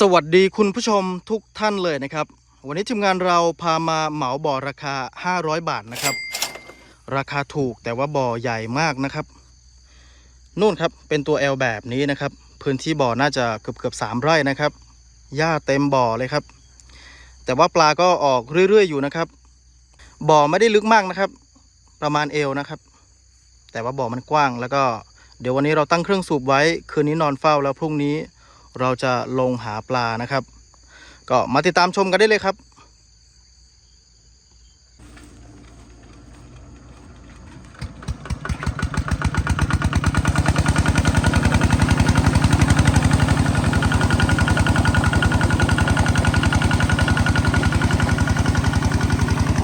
สวัสดีคุณผู้ชมทุกท่านเลยนะครับ วันนี้ทีมงานเราพามาเหมาบ่อราคา 500 บาทนะครับ ราคาถูกแต่ว่าบ่อใหญ่มากนะครับนู่นครับเป็นตัว L แบบนี้นะครับ พื้นที่บ่อน่าจะเกือบเกือบสามไร่นะครับหญ้าเต็มบ่อเลยครับ แต่ว่าปลาก็ออกเรื่อยๆอยู่นะครับ บ่อไม่ได้ลึกมากนะครับ ประมาณเอวนะครับ แต่ว่าบ่อมันกว้างแล้วก็เดี๋ยววันนี้เราตั้งเครื่องสูบไว้ คืนนี้นอนเฝ้าแล้วพรุ่งนี้ เราจะลงหาปลานะครับ ก็มาติดตามชมกันได้เลยครับ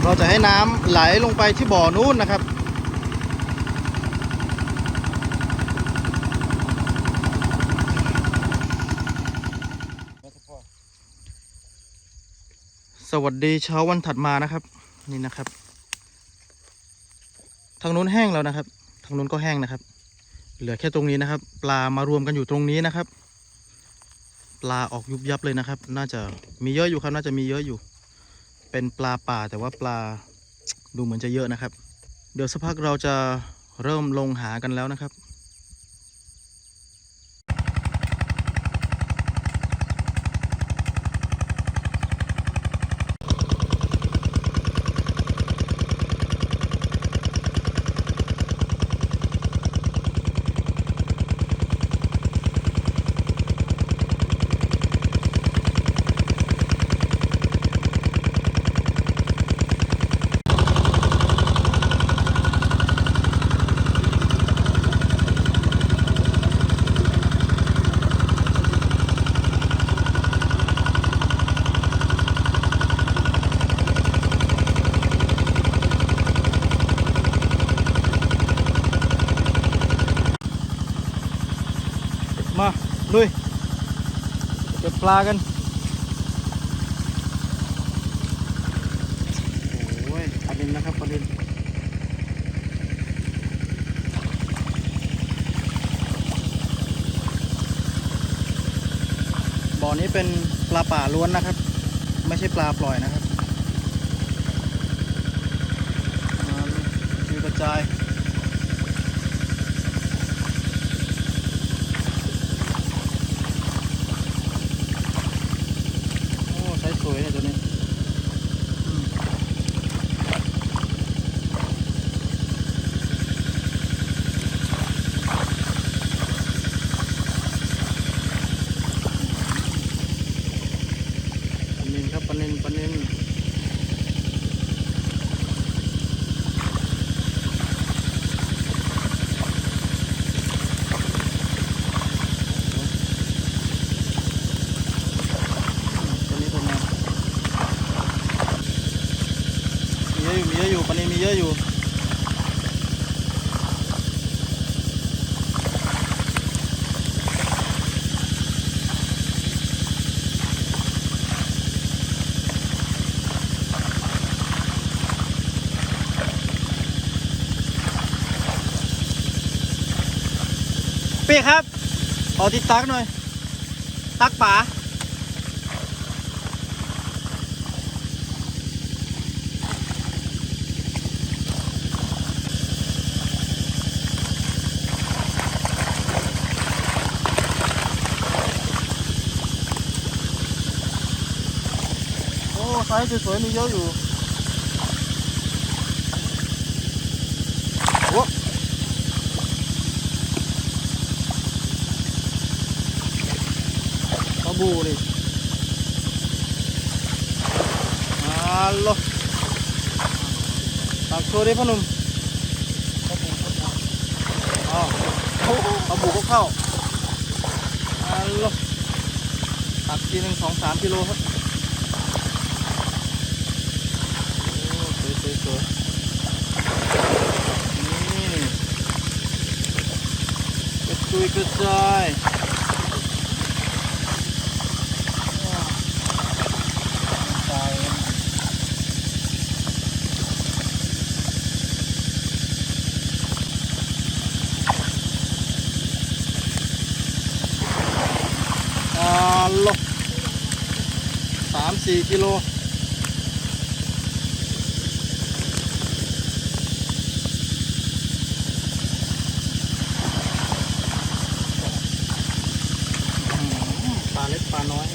เราจะให้น้ำไหลลงไปที่บ่อนู้นนะครับ สวัสดีเช้าวันถัดมานะครับ นี่นะครับ ทางนู้นแห้งแล้วนะครับ ทางนู้นก็แห้งนะครับ เหลือแค่ตรงนี้นะครับ ปลามารวมกันอยู่ตรงนี้นะครับ ปลาออกยุบยับเลยนะครับ น่าจะมีเยอะอยู่ครับ น่าจะมีเยอะอยู่ เป็นปลาป่าแต่ว่าปลาดูเหมือนจะเยอะนะครับ เดี๋ยวสักพักเราจะเริ่มลงหากันแล้วนะครับ มาลุยเก็บป ลากันโอ้ยปลาดินนะครับปลาดินบ่อนี้เป็นปลาป่าล้วนนะครับ ไม่ใช่ปลาปล่อยนะครับมาดูกระจาย โอ้ใช้สวยเนี่ยตัวนี้อืมปลานินครับปลานินปลานินตัวนี้ตัวมามีเยอะอยู่มีเยอะอยู่ปลานินมีเยอะอยู่ เปียครับ ขอติดตักหน่อย ตักป๋าโอ้ไซส์สวยๆมีเยอะอยู่โอ้ปลา บูนี่ฮัลโหลตักโชว์ดิพ่อหนุ่มอ๋อปลาบูก็เข้าฮัลโหลตักทีหนึ่งสองสามกิโลครับโอ้สวยสวยสวยนี่กระจุยกระจายว้าวตายแล้วอ่าลบามสี่ กิโลปลาเล็กปลาน้อย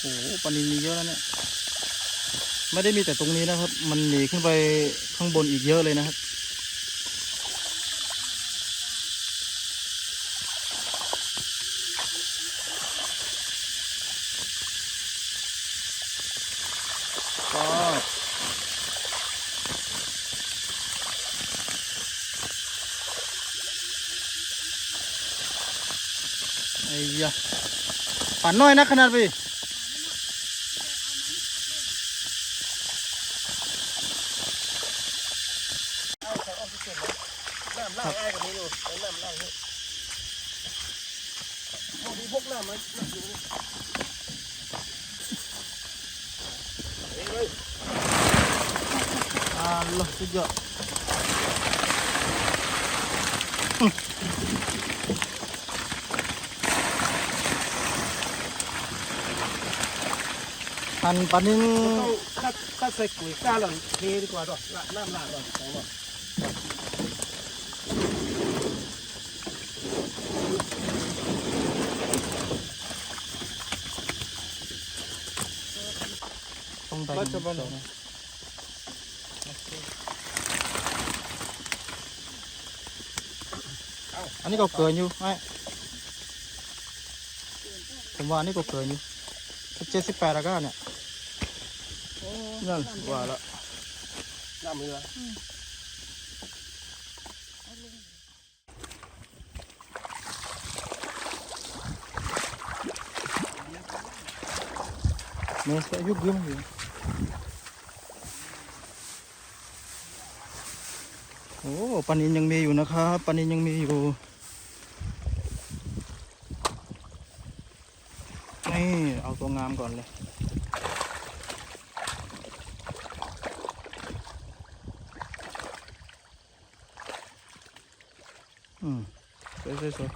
โอ้โหปลานินมีเยอะแล้วเนี่ย ไม่ได้มีแต่ตรงนี้นะครับ มันหนีขึ้นไปข้างบนอีกเยอะเลยนะครับ น้อยนะขนาดพี่น้ำล่างไอ้กับอ่างนี่พวกน้ำมันน้ำอยู่นี่เฮ้ยอ่าลสุดยอด หั่นปลานิ่งถ้าถ้าใส่ปุ๋ยกล้าหล่อนเทดีกว่าด้วยละน้ำลาดก่อนใส่หมดต้องไปอันนี้ก็เกินอยู่ไอ้ผมว่าอันนี้ก็เกินอยู่เจ็ดสิบแปดแล้วก็เนี่ย นั่นว่าแล้วน้ำเรือเมสอายุยืมอยู่โอ้ปลานินยังมีอยู่นะครับปลานินยังมีอยู่นี่เอาตัวงามก่อนเลยอืมสวยสวยสวย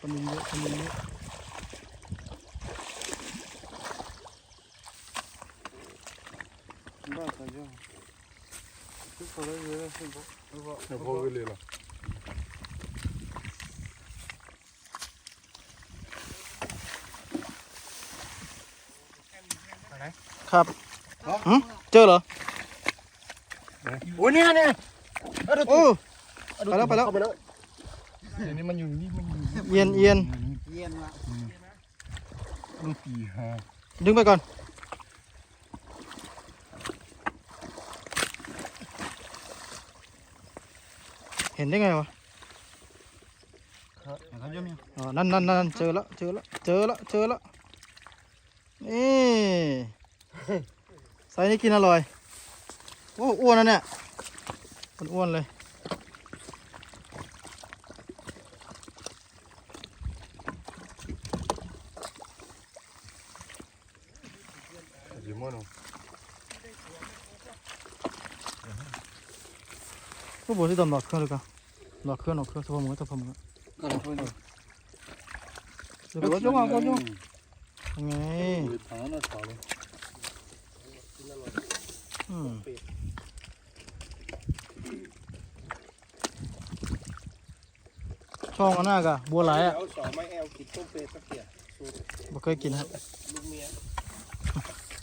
ปลานินเยอะปลานินเยอะ บ้าใส่ย่างทุกคนเลยเลยสิบแล้วก็เดี๋ยวพอไปเล ยล่ะครับหืมเจอเหรอโอ้ยเนี่ยเนี่ยโอ้ ไปแล้วไปแล้วเข้าไปแล้วอันนี้มันอยู่นี่มันอยู่นี่เอียนเอียนเย็นละมันปีห้าดึงไปก่อน เห็นได้ไงวะครับยังมีอ๋อนั่นนั่นนั่นเจอแล้วเจอแล้วเจอแล้วเจอแล้วนี่ไซส์นี้กินอร่อยโอ้อ้วนนะเนี่ยมันอ้วนเลยยี่ม้วน ก็บอกที่ดำดอกเครื่องเลยกันดอกเครื่องดอกเครื่องตัวมึงตัวมึงก็ช่วยหน่อยเดี๋ยวก็จ้องอะก็จ้องไงทางนั้นขาเลยอืมช่องอันหน้ากะบัวไหลอะเอาสองไม้แอลกินต้มเป็ดสักเกียร์สูตรบ่เคยกินครับลูกเมีย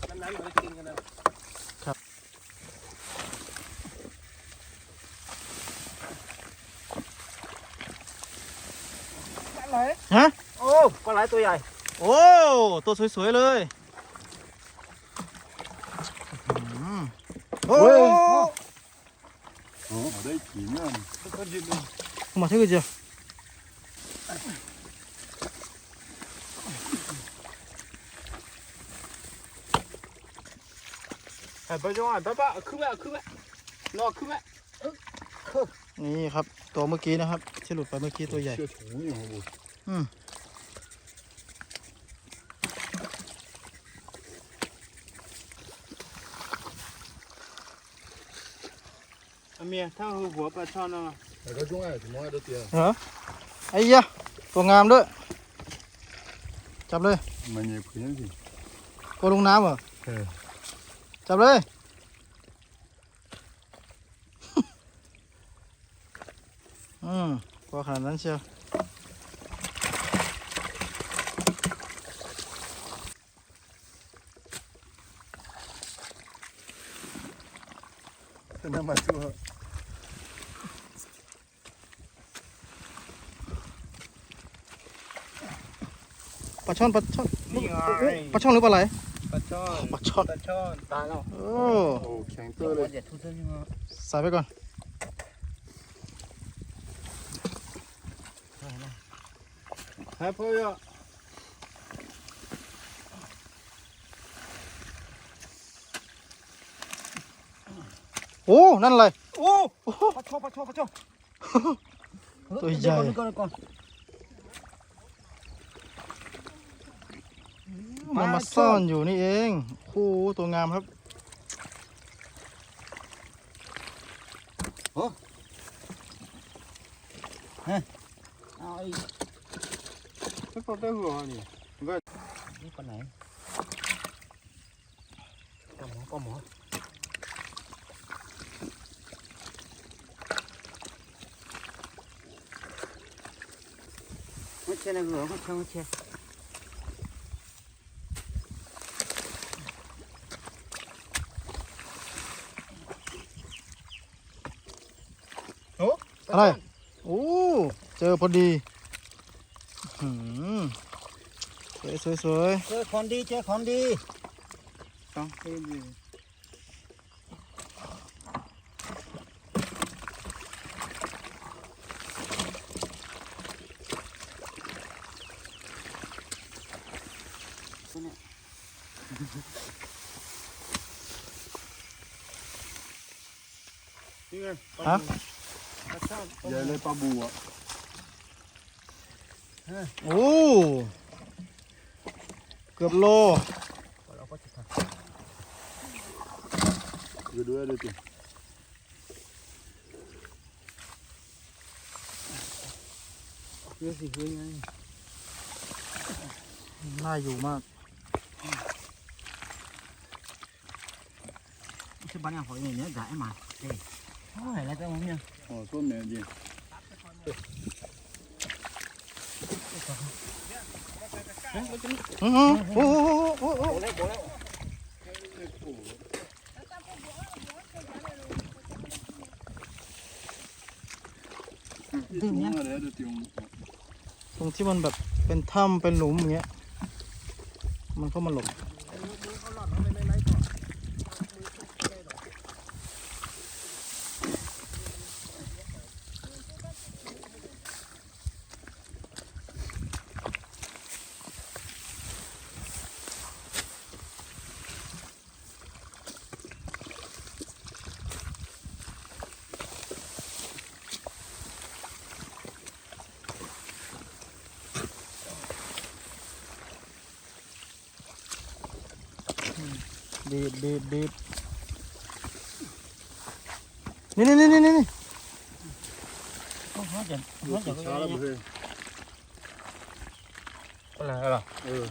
นั้นๆเราได้กินกันนะ ฮะ โอ้ปลาไหลตัวใหญ่ โอ้ ตัวสวยๆเลยอืมโอ้ อ๋อได้กี่นั่น ก็ยืน มาที่กันเจ้า 哎，不中啊，爸爸，去呗，去呗，那去呗。 นี่ครับ ตัวเมื่อกี้นะครับ ที่หลุดไปเมื่อกี้ตัวใหญ่ 这虫呢，我。 อืมเมียถ้าหัวปลาช่อนเอาแต่ก็ช่วยถึงว่าตัวเตี้ยเหรอไอ้ยะตัวงามด้วย จับเลย มันยัขึ้นสิตัวลงน้ำเหรอจับเลยอืมพอขนาดนั้นเชียวาช่อนปลาช่อนปลาช่อนหรือปลาไหล ปลาช่อนปลาช่อน ปลาช่อนตายแล้วโอ้โอ้แข็งตัวเลยอย่าทุบเส้ใส่ไปก่อนใช่พ่อยโอ้นั่นอะไรโอ้ปลาช่อนปลาช่อนปลาช่อนตัวใหญ่ก่อนก่อน มันมาซ่อนอยู่นี่เองคู่ตัวงามครับโอ้ฮะเอไอ้ไม่พอได้หัวนี่ก็นี่ปลไหนก็หมอก็หมอไม่ใช่นะหัวไม่ช่าม่ใช่ อะไรโอ้เจอพอดีสวยสวยสวยเจอของดีเจอของดีต้องเฮ้นนี่ไงฮะ 也来把布啊。 โอ้ เกือบโล เราก็จะท 这个多少的？ ำเยอะสิเยอะไง น่าอยู่มาก ที่บ้านเนี่ยหอยเนี่ยใหญ่มาเฮ้ยโอ้ยแล้วจะมึงเนี่ย 哦，多买点。 โอ้โหโอ้โหดึงนี้ตรงที่มันแบบเป็นถ้ำเป็นหลุมอย่างเงี้ย มันเข้ามาหลบ บีบบีบบีบนี่นี่นี่นี่นี่โเขาจะเขาจะช้าแล้วเพื่อนอะไรอะไรเออ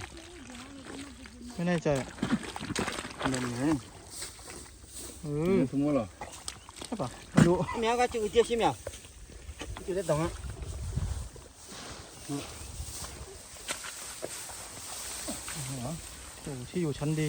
ไม่แน่ใจเดินไหนเออสมมติเหรอใช่ปะไม่รู้เมียก็จืดเจี๊ยบใช่ไหมจืดได้ตรงอะโอ้ที่อยู่ชั้นดี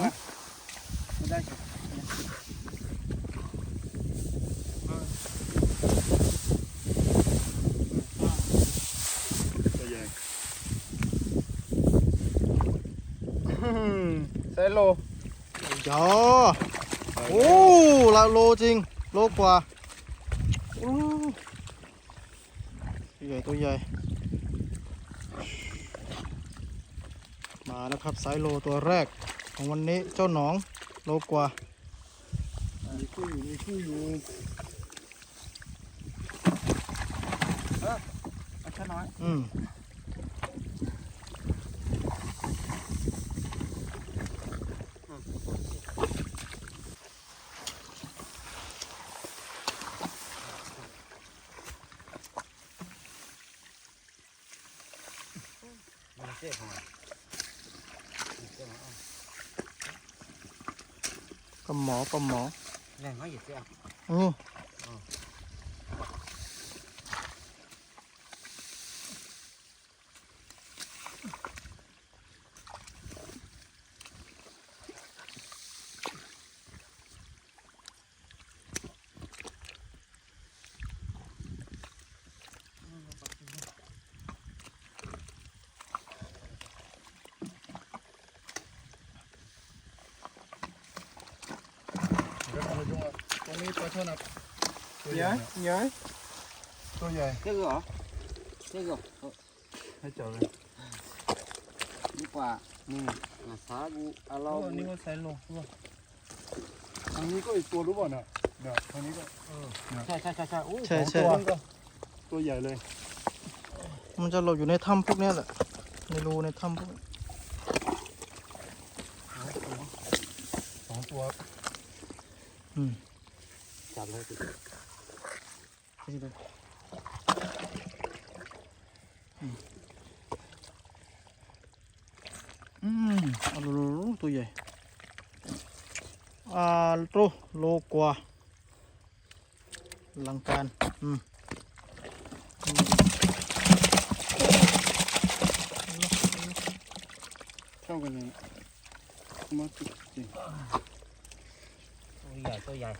ไหมไม่ได้ มใส่โล ยอโอ้ละโลจริง โล กว่าโอ้ตัวใหญ่ตัวใหญ่ มาแล้วครับไซส์โลตัวแรกของวันนี้เจ้าหนองโลกว่ามีคู่อยู่มีคู่อยู่เอาช้น้อย อืม มาเจ๊ของ ปลา หมอปลาหมอแรงน้อยอยู่เจ๊นี่ตรงนี้ ปลาช่อนอะตัวใหใหญ่ญ่ใหญ่ตัวใหญ่เจ๊เหรอเจ๊เหรอให้เจ้าเลยดีกว่านี่อาซาบูอาโอ้เราอันนี้ก็ใส่โลทางนี้ก็อีกตัวรู้ป่ะน่ะเนี่ยทางนี้ก็ ใช่ใช่ใช่ใช่โอ้ใช่ใช่ตัวก็ตัวใหญ่เลย มันจะหลบอยู่ในถ้ำพวกเนี้ยแหละ ในรูในถ้ำพวกนี้สองตัวอืม จับเลยสินี่ดูอืมอืมเอาดูดูตัวใหญ่อ่าโตโลกว่าลังการอืมอืมเท่ากันเลยมาติดจริงตัวใหญ่ตัวใหญ่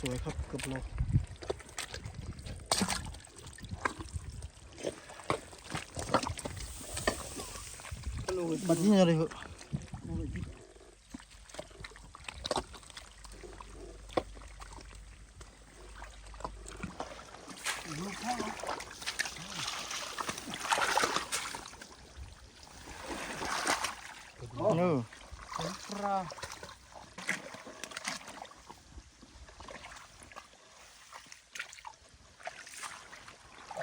สวยครับเกือบโลบัดนี้อะไรเหรอ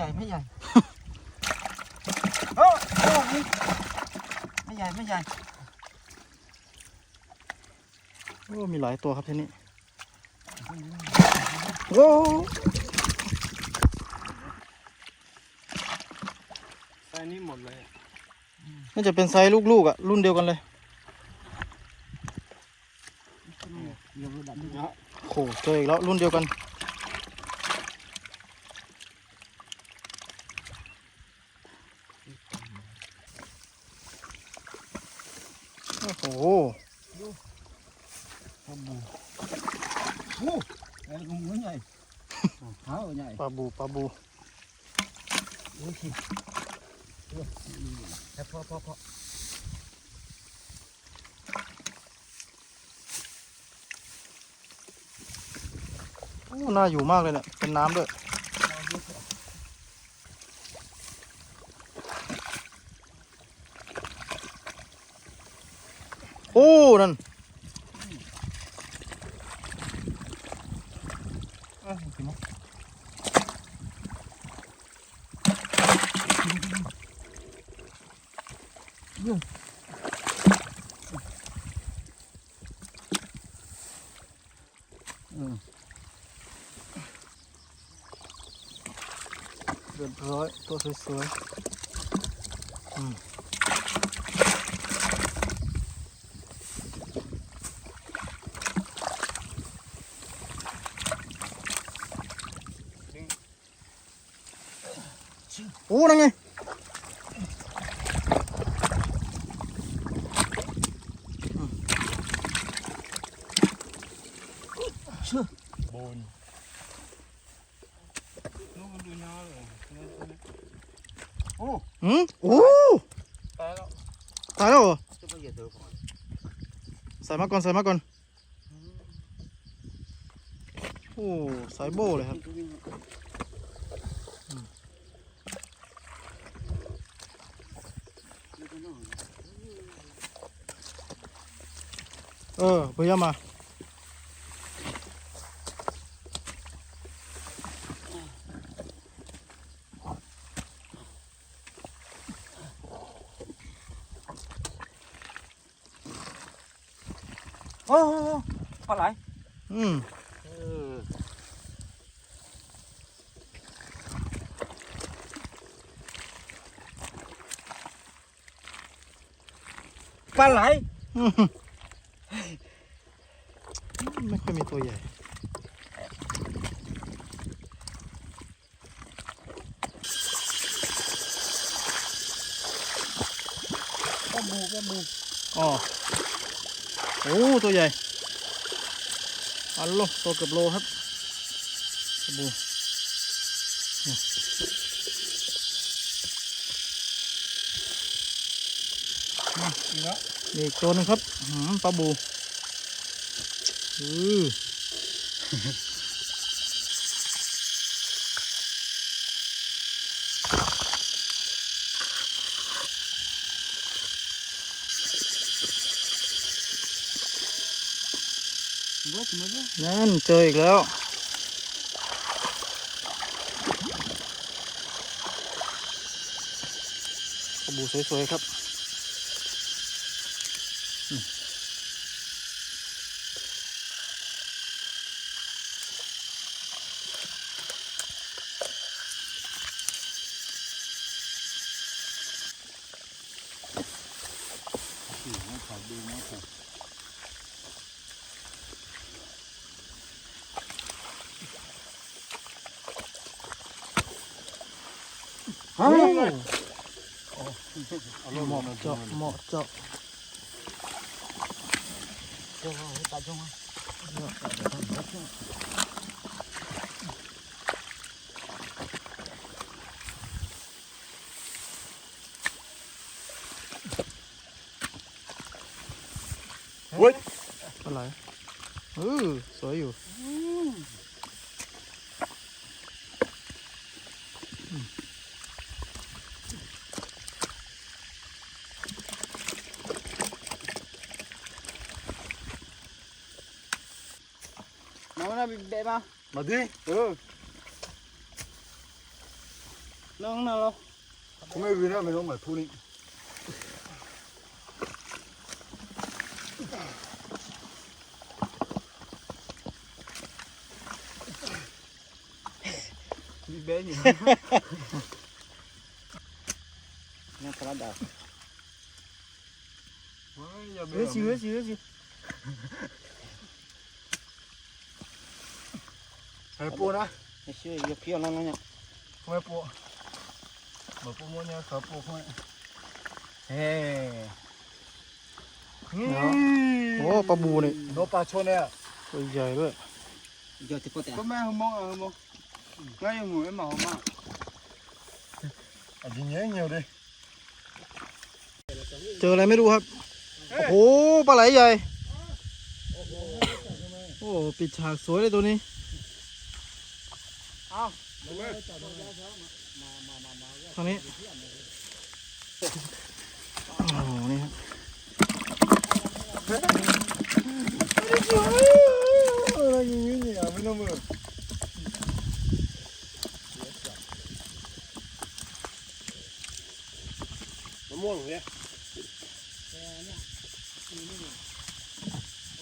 ใหญ่ไม่ใหญ่โอ้โอ้นี่ไม่ใหญ่ไม่ใหญ่โอ้มีหลายตัวครับที่นี่โอ้ใส่นี่หมดเลยน่าจะเป็นไซส์ลูกๆอะรุ่นเดียวกันเลยเดี๋ยวระดับนี้โหเจออีกแล้วรุ่นเดียวกัน โอ้โห ไอ้ลุงหัวใหญ่เท้าใหญ่ ปลาบูปลาบู โอเคแต่พอพอพอ โอ้ น่าอยู่มากเลยเนี่ยเป็นน้ำด้วยโอ้ นั่น อะกินมั้ย ด เรียบ ร้อยตัวสวยๆอืมโอ้นั่นไง โอ้หืมโอ้ตายแล้วตายแล้วเหรอจะไม่เหยียดเธอก่อนใส่มาก่อนใส่มาก่อนโอ้สายโบเลยครับเออพยายามมา โอ้โหปลาไหล อืม เออ ปลาไหลอืมไม่ค่อยมีตัวใหญ่ปลาบูปลาบูอ๋อโอ้ตัวใหญ่อันโลตัวเกือบโลครับกระบูอืม นี่นะ นี่ อีกตัวหนึงครับปลาบูอือนั่นเจออีกแล้วปลาบูสวยๆครับ ขอดูนะครับ เฮ้ย เอาลง เห มา มาะเจาะเหมาะเจาะ เจ้าเอาตาจ้องมา เฮ้ยปลาไหลเออสวยอยู่น้องน่ะเบะมามาดิเออน้องน่ะเหรอทำไมวินาไม่ต้องมาพูนี่มีเบะอยู่นี่ปลาดาว เฮ้ยอย่าเบ เฮ้ยสิเฮ้ยสิเฮ้ยสิ ให้ปูนะไอ้ชื่ออย่าเพี้ยนแล้วนะเนี่ยทำไมปูมาปูมันเนี่ยขาปูทำไมเฮ้โอ้ปลาบูนี่โนปลาชนเนี่ยตัวใหญ่ด้วยเดี๋ยวจะปวดแต่ก็แม่หมองอะหมอง ง่ายหมูไม่หมามาอันนี้เงี้ยเงี้ยดิเจออะไรไม่รู้ครับ โอ้โหปลาไหลใหญ่ โอ้ปิดฉากสวยเลยตัวนี้ทางนี้ โอ้โหนี่ครับอะไรอย่างเงี้เนี่ยไม่ต้องมือ มะม่วงเนี่ย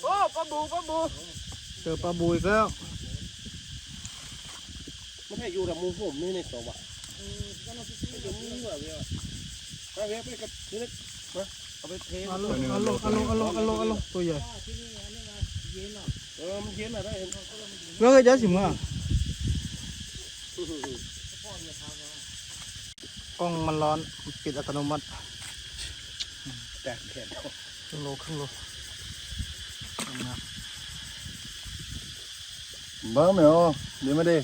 โอ้ปลาบูปลาบูเจอปลาบูอีกแล้วไม่ใช่อยู่แต่มูผมนี่ในตัวอะจะมุ่งแบบเนี้ยไปเว้ยไปกับนี่นะมาเอาไปเทอัลโลอัลโลอัลโลอัลโลอัลโลอัลโลตัวใหญ่เออมันเย็นอะได้เห็นแล้วก็จะสิมึงอะกล้องมันร้อนปิดอัตโนมัติ แตกแขนครึ่งโลครึ่งโลบ้าไหมอ๋อเดี๋ยวมาดิได้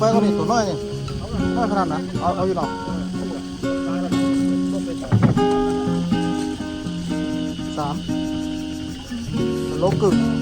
ไอ้จะเอาไปก็นี่ตัวน้อยนี่น้อยขนาดนั้นเอาเอาอยู่หรอสามโลกึ่ง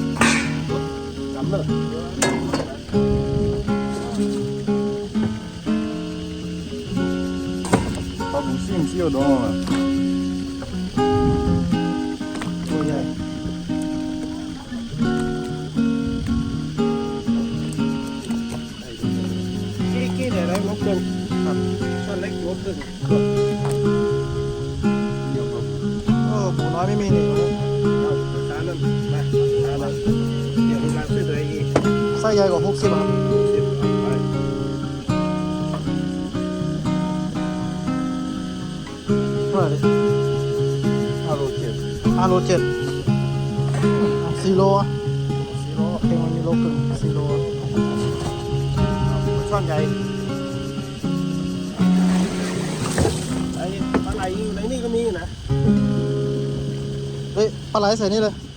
ใส่นี่เลย